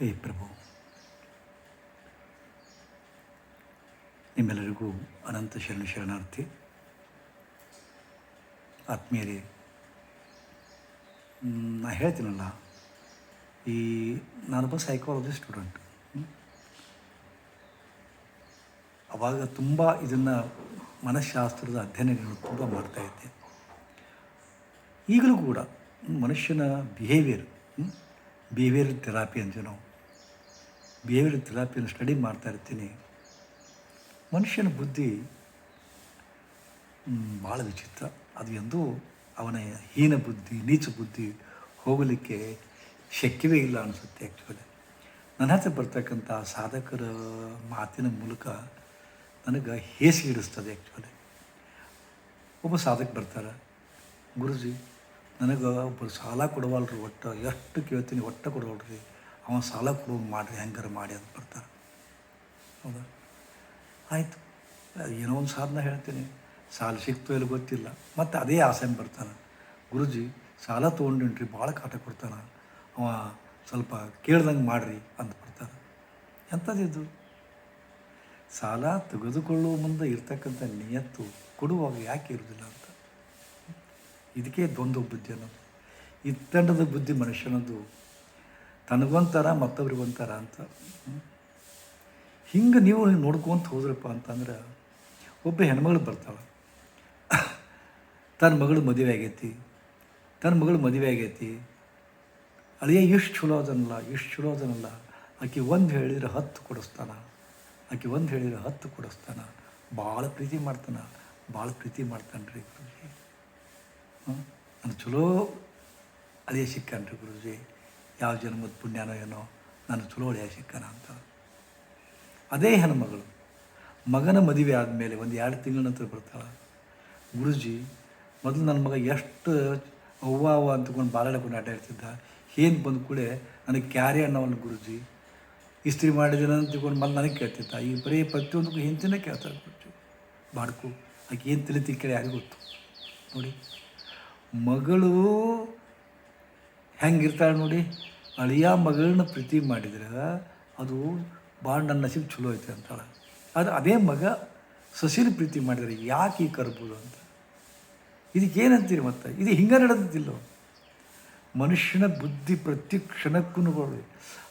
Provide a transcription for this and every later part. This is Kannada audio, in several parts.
ಹೇ ಪ್ರಭು, ನಿಮ್ಮೆಲ್ಲರಿಗೂ ಅನಂತ ಶರಣ ಶರಣಾರ್ಥಿ. ಆತ್ಮೀಯರೇ ನಾ ಹೇಳ್ತೀನಲ್ಲ, ಈ ನಾನೊಬ್ಬ ಸೈಕಾಲಜಿ ಸ್ಟೂಡೆಂಟ್ ಅವಾಗ ತುಂಬ ಇದನ್ನು ಮನಃಶಾಸ್ತ್ರದ ಅಧ್ಯಯನಗಳು ತುಂಬ ಮಾಡ್ತಾಯಿದ್ದೆ ಈಗಲೂ ಕೂಡ ಮನುಷ್ಯನ ಬಿಹೇವಿಯರ್ ಬಿಹೇವಿಯರ್ ಥೆರಾಪಿ ಅಂತೀವಿ ನಾವು ಬಿಹೇವಿಯರ್ ಥೆರಾಪಿಯನ್ನು ಸ್ಟಡಿ ಮಾಡ್ತಾ ಇರ್ತೀನಿ. ಮನುಷ್ಯನ ಬುದ್ಧಿ ಭಾಳ ವಿಚಿತ್ರ. ಅದು ಎಂದು ಅವನ ಹೀನ ಬುದ್ಧಿ, ನೀಚ ಬುದ್ಧಿ ಹೋಗಲಿಕ್ಕೆ ಶಕ್ಯವೇ ಇಲ್ಲ ಅನಿಸುತ್ತೆ ಆ್ಯಕ್ಚುಲಿ ನನ್ನ ಹತ್ರ ಬರ್ತಕ್ಕಂಥ ಸಾಧಕರ ಮಾತಿನ ಮೂಲಕ ನನಗೆ ಹೇಸಿ ಹಿಡಿಸ್ತದೆ ಆ್ಯಕ್ಚುಲಿ ಒಬ್ಬ ಸಾಧಕ ಬರ್ತಾರೆ, ಗುರುಜಿ, ನನಗೆ ಒಬ್ಬರು ಸಾಲ ಕೊಡವಲ್ರಿ ಒಟ್ಟು, ಎಷ್ಟು ಕೇಳ್ತೀನಿ, ಒಟ್ಟು ಕೊಡವಲ್ರಿ. ಅವನ ಸಾಲ ಕೊಡೋದು ಮಾಡಿರಿ, ಹೆಂಗಾರು ಮಾಡಿ ಅಂತ ಬರ್ತಾರೆ. ಹೌದಾ? ಆಯಿತು. ಏನೋ ಒಂದು ಸಾಧನ ಹೇಳ್ತೀನಿ. ಸಾಲ ಸಿಕ್ತೋ ಇಲ್ಲ ಗೊತ್ತಿಲ್ಲ. ಮತ್ತು ಅದೇ ಆಸೆನ ಬರ್ತಾನೆ. ಗುರುಜಿ, ಸಾಲ ತೊಗೊಂಡಿನ್ರಿ, ಭಾಳ ಕಾಟ ಕೊಡ್ತಾನೆ. ಅವ ಸ್ವಲ್ಪ ಕೇಳ್ದಂಗೆ ಮಾಡ್ರಿ ಅಂತ ಬರ್ತಾನೆ ಎಂಥದ್ದಿದ್ದು ಸಾಲ ತೆಗೆದುಕೊಳ್ಳುವ ಮುಂದೆ ಇರ್ತಕ್ಕಂಥ ನಿಯತ್ತು ಕೊಡುವಾಗ ಯಾಕೆ ಇರುವುದಿಲ್ಲ ಅಂತ. ಇದಕ್ಕೆ ದ್ವಂದ್ವ ಬುದ್ಧಿ ಅನ್ನೋದು. ಇತ್ತಂಡದ ತಂಡದ ಬುದ್ಧಿ ಮನುಷ್ಯನದು ತನಗೊಂಥರ ಮತ್ತೊಬ್ರಿಗೊಂತಾರ ಅಂತ. ಹಿಂಗೆ ನೀವು ನೋಡ್ಕೊಂತ ಹೋದ್ರಪ್ಪ ಅಂತಂದ್ರೆ, ಒಬ್ಬ ಹೆಣ್ಮಗಳು ಬರ್ತಾಳೆ. ತನ್ನ ಮಗಳು ಮದುವೆ ಆಗೈತಿ. ತನ್ನ ಮಗಳು ಮದುವೆ ಆಗೈತಿ. ಅಳಿಯ ಇಷ್ಟು ಚಲೋ ಅದನ್ನಲ್ಲ ಇಷ್ಟು ಚಲೋ ಅದನ್ನಲ್ಲ ಆಕೆ ಒಂದು ಹೇಳಿದ್ರೆ ಹತ್ತು ಕೊಡಿಸ್ತಾನ. ಆಕೆ ಒಂದು ಹೇಳಿದ್ರೆ ಹತ್ತು ಕೊಡಿಸ್ತಾನ. ಭಾಳ ಪ್ರೀತಿ ಮಾಡ್ತಾನ. ಭಾಳ ಪ್ರೀತಿ ಮಾಡ್ತಾನೆ ರೀ ಗುರುಜಿ ನಾನು ಚಲೋ ಅಳಿಯ ಸಿಕ್ಕಾನ್ರಿ ಗುರುಜಿ. ಯಾವ ಜನ್ಮದ ಪುಣ್ಯನೋ ಏನೋ ನಾನು ಚಲೋ ಅಳಿಯ ಸಿಕ್ಕನ ಅಂತ. ಅದೇ ಹೆಣ್ಮಗಳು, ಮಗನ ಮದುವೆ ಆದಮೇಲೆ ಒಂದು ಎರಡು ತಿಂಗಳ ನಂತರ ಬರ್ತಾಳೆ. ಗುರುಜಿ, ಮೊದಲು ನನ್ನ ಮಗ ಎಷ್ಟು ಅವ್ವ ಅವ್ವ ಅಂತಕೊಂಡು ಆಟ ಇರ್ತಿದ್ದ ಏನು ಬಂದ ಕೂಡೇ ನನಗೆ ಕ್ಯಾರಿ ಅನ್ನೋವಲ್ಲ ಗುರುಜಿ ಇಸ್ತ್ರಿ ಮಾಡಿದಿನ ಅಂತ ತಿಳ್ಕೊಂಡು ಮತ್ತೆ ನನಗೆ ಕೇಳ್ತಿದ್ದ. ಈ ಬರೀ ಪ್ರತಿಯೊಂದಕ್ಕೂ ಹಿಂತಿನೇ ಕೇಳ್ತಾರೆ ಗುರುಜಿ. ಬಾಡ್ಕು, ಆಕೆ ಏನು ತಿಳಿತಿ ಕೇಳಿ ಯಾರಿಗೂ ಗೊತ್ತು. ನೋಡಿ, ಮಗಳು ಹೆಂಗಿರ್ತಾಳೆ ನೋಡಿ. ಅಳಿಯ ಮಗಳನ್ನ ಪ್ರೀತಿ ಮಾಡಿದರೆ ಅದು ನನ್ನ ನಸೀಬ್ ಚಲೋ ಐತೆ ಅಂತಾಳೆ. ಅದು ಅದೇ ಮಗ ಸಸಿಲ್ ಪ್ರೀತಿ ಮಾಡಿದರೆ ಯಾಕೆ ಈ ಕರ್ಬೋದು ಅಂತ? ಇದಕ್ಕೆ ಏನಂತೀರಿ ಮತ್ತೆ? ಇದು ಹಿಂಗೆ ನಡೆದಿಲ್ಲ ಮನುಷ್ಯನ ಬುದ್ಧಿ ಪ್ರತಿ ಕ್ಷಣಕ್ಕೂ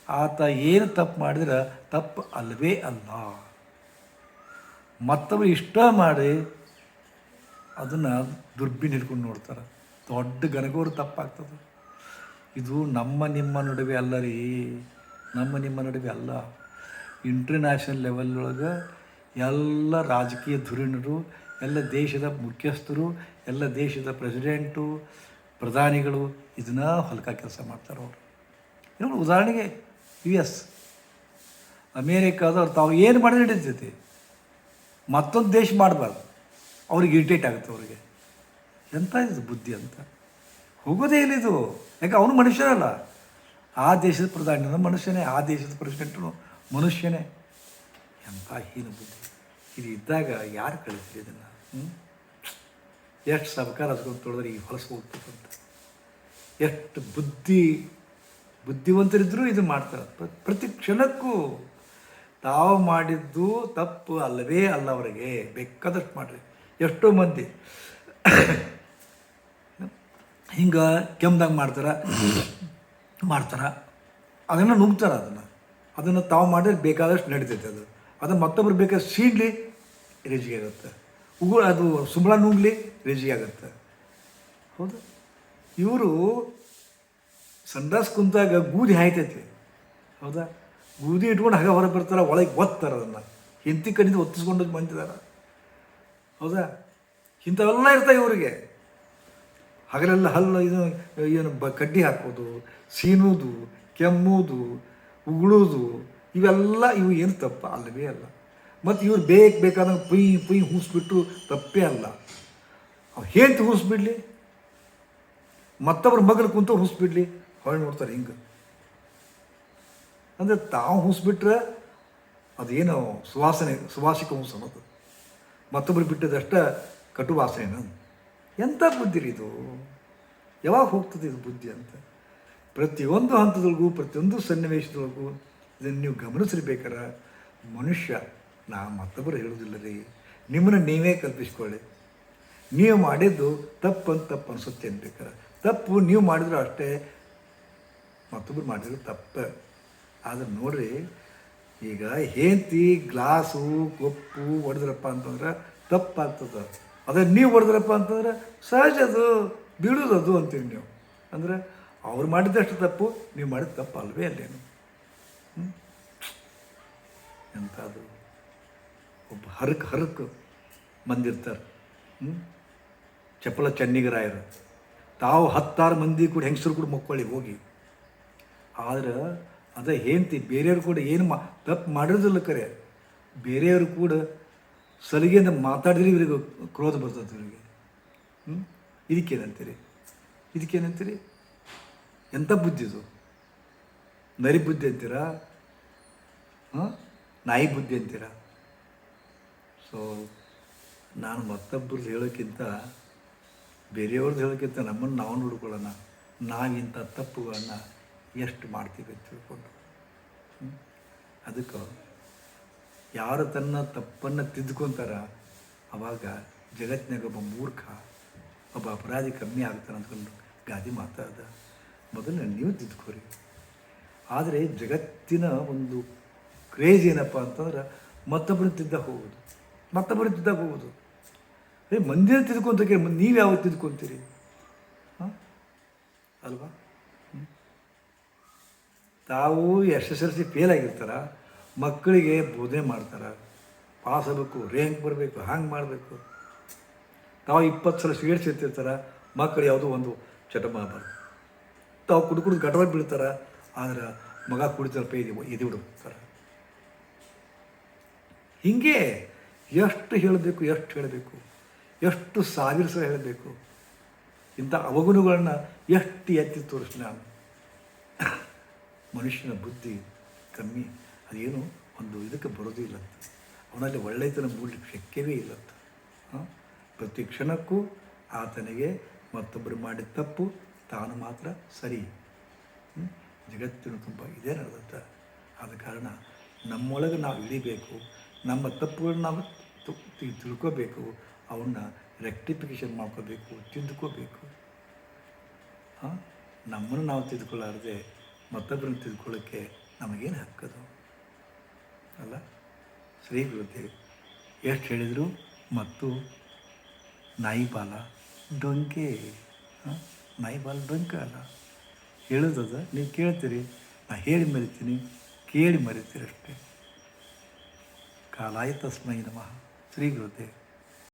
ಆತ ಏನು ತಪ್ಪು ಮಾಡಿದ್ರೆ ತಪ್ಪು ಅಲ್ಲವೇ ಅಲ್ಲ. ಮತ್ತವ ಇಷ್ಟ ಮಾಡಿ ಅದನ್ನು ದುರ್ಬೀನ್ ಹಿಡ್ಕೊಂಡು ನೋಡ್ತಾರೆ. ದೊಡ್ಡ ಗನಗೋರು ತಪ್ಪಾಗ್ತದೆ. ಇದು ನಮ್ಮ ನಿಮ್ಮ ನಡುವೆ ಅಲ್ಲ ರೀ. ನಮ್ಮ ನಿಮ್ಮ ನಡುವೆ ಅಲ್ಲ. ಇಂಟರ್ನ್ಯಾಷನಲ್ ಲೆವೆಲ್ ಒಳಗೆ ಎಲ್ಲ ರಾಜಕೀಯ ಧುರೀಣರು, ಎಲ್ಲ ದೇಶದ ಮುಖ್ಯಸ್ಥರು, ಎಲ್ಲ ದೇಶದ ಪ್ರೆಸಿಡೆಂಟು ಪ್ರಧಾನಿಗಳು ಇದನ್ನ ಹೊಲಕ ಕೆಲಸ ಮಾಡ್ತಾರೆ ಅವರು. ನೋಡಿ ಉದಾಹರಣೆಗೆ ಯು ಎಸ್ ಅಮೇರಿಕಾದವ್ರು ತಾವು ಏನು ಮಾಡಿದ್ರೆ ನಡೀತೈತಿ ಮತ್ತೊಂದು ದೇಶ ಮಾಡಬಾರ್ದು. ಅವ್ರಿಗೆ ಇರಿಟೇಟ್ ಆಗುತ್ತೆ ಅವ್ರಿಗೆ. ಎಂಥ ಇದು ಬುದ್ಧಿ ಅಂತ? ಹೋಗೋದೇ ಇಲ್ಲ ಇದು. ಯಾಕೆ? ಅವನು ಮನುಷ್ಯನಲ್ಲ. ಆ ದೇಶದ ಪ್ರಧಾನಿನೂ ಮನುಷ್ಯನೇ, ಆ ದೇಶದ ಪ್ರೆಸಿಡೆಂಟನು ಮನುಷ್ಯನೇ. ಎಂಥ ಹೀನ ಬುದ್ಧಿ. ಇದು ಇದ್ದಾಗ ಯಾರು ಕಳಿಸ್ರಿ ಇದನ್ನು? ಎಷ್ಟು ಸರ್ಕಾರ ಹಸ್ಕೊಂಡು ತೊಳೆದ್ರೆ ಈಗ ಹೊಲಸು ಹೋಗ್ತಕ್ಕಂಥ ಎಷ್ಟು ಬುದ್ಧಿ ಬುದ್ಧಿವಂತರಿದ್ದರೂ ಇದು ಮಾಡ್ತಾರೆ. ಪ್ರ- ಪ್ರತಿ ಕ್ಷಣಕ್ಕೂ ತಾವು ಮಾಡಿದ್ದು ತಪ್ಪು ಅಲ್ಲವೇ ಅಲ್ಲ ಅವರಿಗೆ. ಬೇಕಾದಷ್ಟು ಮಾಡಿರಿ. ಎಷ್ಟೋ ಮಂದಿ ಹಿಂಗೆ ಕೆಮ್ದಂಗೆ ಮಾಡ್ತಾರೆ ಮಾಡ್ತಾರೆ, ಅದನ್ನು ನುಗ್ತಾರೆ ಅದನ್ನು. ಅದನ್ನು ತಾವು ಮಾಡಿದ್ರೆ ಬೇಕಾದಷ್ಟು ನಡೀತೈತೆ ಅದು. ಅದು ಮತ್ತೊಬ್ರು ಬೇಕಾದ್ರೆ ಸೀಡ್ಲಿ ರೇಜಿಗೆ ಆಗುತ್ತೆ. ಉಗು, ಅದು ಸುಂಬಳ ನುಗ್ಲಿ ರೇಜಿಗೆ ಆಗುತ್ತೆ. ಹೌದು. ಇವರು ಸಂಡಾಸ್ ಕುಂತಾಗ ಗೂದಿ ಹಾಯ್ತೈತಿ. ಹೌದಾ? ಗೂದಿ ಇಟ್ಕೊಂಡು ಹಾಗೆ ಹೊರಗೆ ಬರ್ತಾರೆ, ಒಳಗೆ ಒತ್ತಾರೆ ಅದನ್ನು. ಹಿಂತಿ ಕಣ್ಣಿಂದ ಒತ್ತಿಸ್ಕೊಂಡು ಬಂದಿದ್ದಾರೆ ಹೌದಾ? ಇಂಥವೆಲ್ಲ ಇರ್ತಾವೆ ಇವರಿಗೆ. ಹಗಲೆಲ್ಲ ಹಲ್ಲು ಇದು, ಏನು ಬ, ಕಡ್ಡಿ ಹಾಕೋದು ಸೀನುವುದು ಕೆಮ್ಮುವುದು ಉಗುಳೋದು, ಇವೆಲ್ಲ ಇವು ಏನು ತಪ್ಪ? ಅಲ್ಲವೇ ಅಲ್ಲ. ಮತ್ತು ಇವ್ರು ಬೇಕು ಬೇಕಾದಂಗೆ ಪುಯ್ ಪುಯ್ ಹೂಸ್ಬಿಟ್ಟು ತಪ್ಪೇ ಅಲ್ಲ. ಹೇಳ್ತು ಹೂಸ್ಬಿಡ್ಲಿ ಮತ್ತೊಬ್ಬರು ಮಗಳು ಕುಂತು ಹೂಸ್ಬಿಡ್ಲಿ ಹೊಳೆ ನೋಡ್ತಾರೆ ಹಿಂಗೆ. ಅಂದರೆ ತಾವು ಹೂಸ್ಬಿಟ್ರೆ ಅದೇನು ಸುವಾಸನೆ, ಸುವಾಸಿಕ ಹೂಸ್ ಅನ್ನೋದು. ಮತ್ತೊಬ್ಬರು ಬಿಟ್ಟದಷ್ಟ ಕಟು ವಾಸನೆ ಎಂಥ ಬುದ್ಧಿ ಇದು? ಯಾವಾಗ ಹೋಗ್ತದೆ ಇದು ಬುದ್ಧಿ ಅಂತ? ಪ್ರತಿಯೊಂದು ಹಂತದೊಳಗೂ, ಪ್ರತಿಯೊಂದು ಸನ್ನಿವೇಶದೊಳಗೂ ಇದನ್ನು ನೀವು ಗಮನಿಸಬೇಕಾರೆ ಮನುಷ್ಯ, ನಾ ಮತ್ತೊಬ್ಬರು ಹೇಳೋದಿಲ್ಲ ರೀ ನಿಮ್ಮನ್ನು ನೀವೇ ಕಲ್ಪಿಸ್ಕೊಳ್ಳಿ. ನೀವು ಮಾಡಿದ್ದು ತಪ್ಪು ಅಂತ ತಪ್ಪು ಅನಿಸುತ್ತೆ ಅನ್ಬೇಕಾರೆ ತಪ್ಪು ನೀವು ಮಾಡಿದ್ರು ಅಷ್ಟೇ, ಮತ್ತೊಬ್ಬರು ಮಾಡಿದ್ರು ತಪ್ಪು. ಆದರೆ ನೋಡ್ರಿ, ಈಗ ಹೇಂತಿ ಗ್ಲಾಸು, ಕೊಪ್ಪು ಹೊಡೆದ್ರಪ್ಪ ಅಂತಂದ್ರೆ ತಪ್ಪಾಗ್ತದೆ. ಅದೇ ನೀವು ಬರೆದ್ರಪ್ಪ ಅಂತಂದ್ರೆ, ಸಹಜ ಅದು ಬೀಳೋದು ಅದು ಅಂತೀರಿ ನೀವು. ಅಂದರೆ, ಅವ್ರು ಮಾಡಿದಷ್ಟು ತಪ್ಪು, ನೀವು ಮಾಡಿದ ತಪ್ಪು ಅಲ್ವೇ ಅಲ್ಲೇನು? ಎಂಥದ್ದು ಒಬ್ಬ ಹರಕ್ ಹರಕ್ ಮಂದಿರ್ತಾರೆ. ಹ್ಞೂ ಚಪ್ಪಲ ಚನ್ನಿಗರಾಯರು ತಾವು ಹತ್ತಾರು ಮಂದಿ ಕೂಡ ಹೆಂಗಸರು ಕೂಡ ಮಕ್ಕಳಿ ಹೋಗಿ. ಆದ್ರೆ, ಅದೇ ಹೇಂತಿ ಬೇರೆಯವ್ರು ಕೂಡ ಏನು ಮಾ, ತಪ್ಪು ಮಾಡಿರೋದಿಲ್ಲ ಕರೆ. ಬೇರೆಯವರು ಕೂಡ ಸಲಿಗೆಯಿಂದ ಮಾತಾಡಿದ್ರೆ ಇವರಿಗೆ ಕ್ರೋಧ ಬರ್ತದೆ ಇವರಿಗೆ. ಹ್ಞೂ ಇದಕ್ಕೇನಂತೀರಿ? ಇದಕ್ಕೇನಂತೀರಿ? ಎಂಥ ಬುದ್ಧಿ ಇದು? ನರಿ ಬುದ್ಧಿ ಅಂತೀರಾ? ಹಾಂ ನಾಯಿ ಬುದ್ಧಿ ಅಂತೀರಾ? ಸೊ ನಾನು ಮತ್ತೊಬ್ಬರದ್ದು ಹೇಳೋಕ್ಕಿಂತ ಬೇರೆಯವ್ರದ್ದು ಹೇಳೋಕ್ಕಿಂತ ನಮ್ಮನ್ನು ನಾವು ನೋಡ್ಕೊಳ್ಳೋಣ. ನಾವಿಂಥ ತಪ್ಪುಗಳನ್ನು ಎಷ್ಟು ಮಾಡ್ತೀವಿ ಅಂತ ತಿಳ್ಕೊಂಡು? ಅದಕ್ಕೆ ಯಾರು ತನ್ನ ತಪ್ಪನ್ನು ತಿದ್ದುಕೊಂತಾರ, ಅವಾಗ ಜಗತ್ತಿನಾಗ ಒಬ್ಬ ಮೂರ್ಖ, ಒಬ್ಬ ಅಪರಾಧಿ ಕಮ್ಮಿ ಆಗ್ತಾನೆ ಅಂದ್ಕೊಂಡು ಗಾದಿ ಮಾತಾಡ್ದ ಮೊದಲು ನೀವು ತಿದ್ದುಕೋರಿ ಆದರೆ ಜಗತ್ತಿನ ಒಂದು ಕ್ರೇಜ್ ಏನಪ್ಪ ಅಂತಂದ್ರೆ ಮತ್ತೊಬ್ಬರು ತಿದ್ದಾಗ ಹೋಗೋದು ಮತ್ತೊಬ್ಬರು ತಿದ್ದಾಗ ಹೋಗೋದು. ಏ, ಮಂದಿರ ತಿದ್ಕೊಂತಕ್ಕೆ ನೀವು ಯಾವಾಗ ತಿದ್ಕೊಂತೀರಿ ಹಾಂ? ಅಲ್ವಾ? ತಾವು S S L C fail ಆಗಿರ್ತಾರ? ಮಕ್ಕಳಿಗೆ ಬೋಧನೆ ಮಾಡ್ತಾರೆ. ಪಾಸ್ ಆಗಬೇಕು ರ್ಯಾಂಕ್ ಬರಬೇಕು ಹಂಗೆ ಮಾಡಬೇಕು? ತಾವು ಇಪ್ಪತ್ತು ಸಲ ಸಿಗರೇಟ್ ಸೇರ್ತಿರ್ತಾರೆ ಮಕ್ಕಳು ಯಾವುದೋ ಒಂದು ಚಟಮ ಬರ್ತದೆ ತಾವು ಕುಡು ಕುಡಿದು ಬೀಳ್ತಾರೆ, ಆದ್ರೆ ಮಗ ಕುಡಿತಾರಪ್ಪ ಇದು ಬಿಡು ಸರ್ ಹೀಗೆ ಎಷ್ಟು ಹೇಳಬೇಕು ಎಷ್ಟು ಹೇಳಬೇಕು, ಎಷ್ಟು ಸಾವಿರ ಸಲ ಹೇಳಬೇಕು, ಇಂಥ ಅವಗುಣಗಳನ್ನು ಎಷ್ಟು ಎತ್ತಿ ತೋರಿಸ್ ನಾನು. ಮನುಷ್ಯನ ಬುದ್ಧಿ ಕಮ್ಮಿ. ಅದೇನು ಒಂದು ಇದಕ್ಕೆ ಬರೋದೇ ಇಲ್ಲಂತ ಅವನಲ್ಲಿ ಒಳ್ಳೆಯತನ ಮೂಡಲಿಕ್ಕೆ ಶಕ್ಯವೇ ಇಲ್ಲಂತ. ಪ್ರತಿ ಕ್ಷಣಕ್ಕೂ ಆತನಿಗೆ ಮತ್ತೊಬ್ಬರು ಮಾಡಿದ ತಪ್ಪು ತಾನು ಮಾತ್ರ ಸರಿ? ಜಗತ್ತಿನ ತುಂಬ ಇದೇ ನಡೆದತ್ತ ಆದ ಕಾರಣ ನಮ್ಮೊಳಗೆ ನಾವು ಇಳಿಬೇಕು. ನಮ್ಮ ತಪ್ಪುಗಳನ್ನ ನಾವು ತಿಳ್ಕೋಬೇಕು. ಅವನ್ನ ರೆಕ್ಟಿಫಿಕೇಷನ್ ಮಾಡ್ಕೋಬೇಕು ತಿದ್ದುಕೋಬೇಕು ಹಾಂ? ನಮ್ಮನ್ನು ನಾವು ತಿದ್ದುಕೊಳ್ಳಾರದೆ ಮತ್ತೊಬ್ಬರನ್ನು ತಿದ್ದುಕೊಳ್ಳೋಕ್ಕೆ ನಮಗೇನು ಹಕ್ಕದು? ಅಲ್ಲ? ಶ್ರೀ ಗುರುದೇವ್. ಎಷ್ಟು ಹೇಳಿದರು? ಮತ್ತು ನಾಯಿ ಬಾಲ ಡೊಂಕೆ. ನಾಯಿ ಬಾಲ ಡೊಂಕ ಅಲ್ಲ? ಹೇಳೋದದ ನೀವು ಕೇಳ್ತೀರಿ. ನಾ ಹೇಳಿ ಮರಿತೀನಿ. ಕೇಳಿ ಮರಿತೀರಷ್ಟೇ. ಕಾಲಾಯ ತಸ್ಮೈ ನಮಃ. ಶ್ರೀ ಗುರುದೇವ್.